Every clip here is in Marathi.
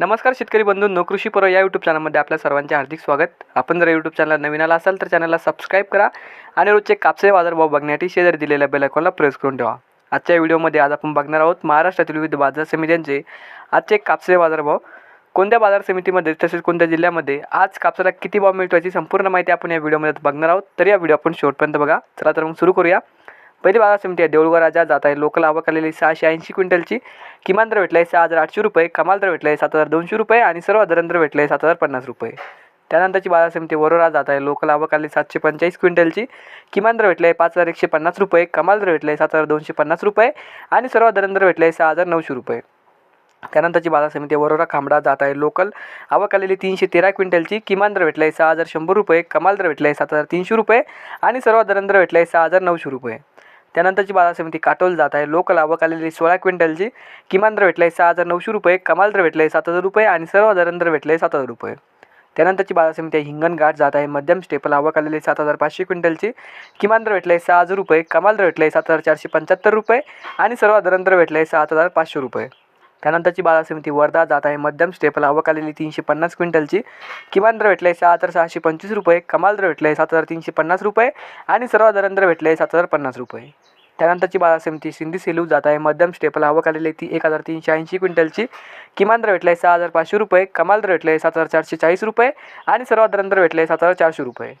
नमस्कार शेतकरी बंधू कृषी पर या यूट्यूब चॅनलमध्ये आपल्या सर्वांचे हार्दिक स्वागत. आपण जर यूट्यूब चॅनल नवीन आला असाल तर चॅनलला सबस्क्राईब करा आणि रोजचे कापसे बाजारभाव बघण्यासाठी शेजारी दिलेल्या बेलायकॉनला प्रेस करून ठेवा. आजच्या व्हिडिओमध्ये आज आपण बघणार आहोत महाराष्ट्रातील विविध बाजार समित्यांचे आजचे कापसे बाजारभाव. कोणत्या बाजार समितीमध्ये तसेच कोणत्या जिल्ह्यामध्ये आज कापसाला किती भाव मिळतो याची संपूर्ण माहिती आपण या व्हिडिओमध्ये बघणार आहोत. तर या व्हिडिओ आपण शेवटपर्यंत बघा. चला तर मग सुरू करूया. पहिली बाजार समिती आहे देऊळगाव राजा जात आहे. लोकल आवक आलेली सहाशे ऐंशी क्विंटलची. किमान दर भेटला आहे सहा हजार आठशे रुपये कमाल दर भेटला आहे सात हजार दोनशे रुपये आणि सर्व दर भेटला आहे सात हजार पन्नास रुपये. त्यानंतरची बाजार समिती वरोरा जात आहे. लोकल आवक आली सातशे पंचेचाळीस क्विंटलची. किमान दर भेटला आहे पाच हजार एकशे पन्नास रुपये कमाल दर भेटला आहे सात हजार दोनशे पन्नास रुपये आणि सर्व दर भेटला आहे सहा हजार नऊशे रुपये. त्यानंतरची बाजार समिती वरोरा खांबडा जात आहे. लोकल आवक आलेली तीनशे तेरा क्विंटलची. किमान दर भेटला आहे सहा हजार शंभर रुपये कमाल दर भेटला आहे सात हजार तीनशे रुपये आणि सर्व दर भेटला आहे सहा हजार नऊशे रुपये. त्यानंतरची बाजार समिती काटोल जात आहे. लोकल आवक आलेली सोळा क्विंटलची किमान दर भेटला आहे सहा हजार नऊशे रुपये कमाल दर भेटला आहे सात हजार रुपये आणि सर्व दर भेटला आहे सात हजार रुपये. त्यानंतरची बाजार समिती हिंगणघाट जात आहे. मध्यम स्टेपल आवक आलेली सात हजार पाचशे क्विंटलची किमान दर भेटला आहे सहा हजार रुपये कमाल दर भेटला आहे सात हजार चारशे पंच्याहत्तर रुपये आणि सर्व दर भेटला आहे सात हजार पाचशे रुपये. त्यानंतरची बाजार समिती वर्धा जात आहे. मध्यम स्टेपल अवकालेली तीनशे पन्नास क्विंटलची. किमान दर भेटला आहे सहा हजार सहाशे पंचवीस रुपये. कमाल दर भेटला आहे सात हजार तीनशे पन्नास रुपये आणि सर्व दर भेटले सात हजार पन्नास रुपये. त्यानंतरची बाजार समिती सिंधी सेलू जात आहे. मध्यम स्टेपल आवक आलेली ती एक हजार तीनशे ऐंशी क्विंटलची. किमान दर भेटला आहे सहा हजार पाचशे रुपये. कमाल दर भेटले सात हजार चारशे चाळीस रुपये आणि सर्व दर भेटले सात हजार चारशे रुपये.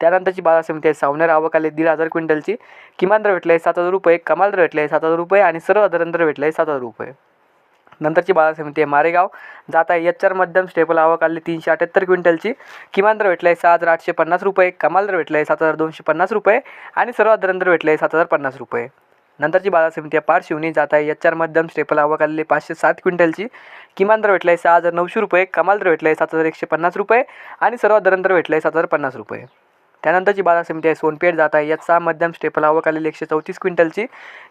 त्यानंतरची बाजार समिती आहे सावनेर. आवक दीड हजार क्विंटलची. किमान दर भेटले सात हजार रुपये. कमाल दर भेटले सात हजार रुपये आणि सर्व दर भेटले आहे सात हजार रुपये. नंतरची बाजार समिती आहे मारेगाव. जात आहे एच आर मध्यम स्टेपल आवक आली तीनशे अठ्याहत्तर क्विंटलची. किमान दर भेटला आहे सहा हजार आठशे पन्नास रुपये. कमाल दर भेटला आहे सात हजार दोनशे पन्नास रुपये. आणि सर्वात दर भेटलं आहे सात हजार पन्नास रुपये. नंतरची बाजार समिती आहे पारशिवनी जात आहे एच आर मध्यम स्टेपल आवक आलेली पाचशे सात क्विंटलची. किमान दर भेटला आहे सहा हजार नऊशे रुपये. कमाल दर भेटला आहे सात हजार एकशे पन्नास रुपये. आणि सर्वात दर भेटला आहे सात हजार पन्नास रुपये. त्यानंतरची बाजार समिती आहे सोनपेठ जात आहे. यात सहा मध्यम स्टेपल आवक आलेली एकशे चौतीस क्विंटलची.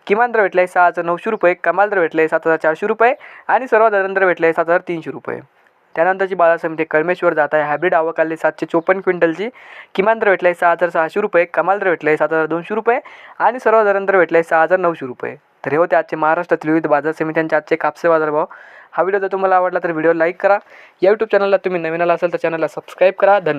किमान दर भेटला आहे सहा हजार नऊशे रुपये कमाल दर भेटला आहे सात हजार चारशे रुपये आणि सर्वात दर भेटला आहे सात हजार तीनशे रुपये. त्यानंतरची बाजार समिती कळमेश्वर जात आहे. हायब्रिड आवक आलेली सातशे चोपन्न क्विंटलची. किमान दर भेटला आहे सहा हजार सहाशे रुपये कमाल दर भेटला आहे सात हजार दोनशे रुपये आणि सर्व दर भेटला आहे सहा हजार नऊशे रुपये. तर हे होते आजचे महाराष्ट्रातील विविध बाजार समित्यांचे आजचे कापसे बाजारभाव. हा व्हिडिओ जर तुम्हाला आवडला तर व्हिडिओ लाईक करा. या यूट्यूब चॅनलला तुम्ही नवीन आला असेल तर चॅनलला सबस्क्राईब करा. धन्यवाद.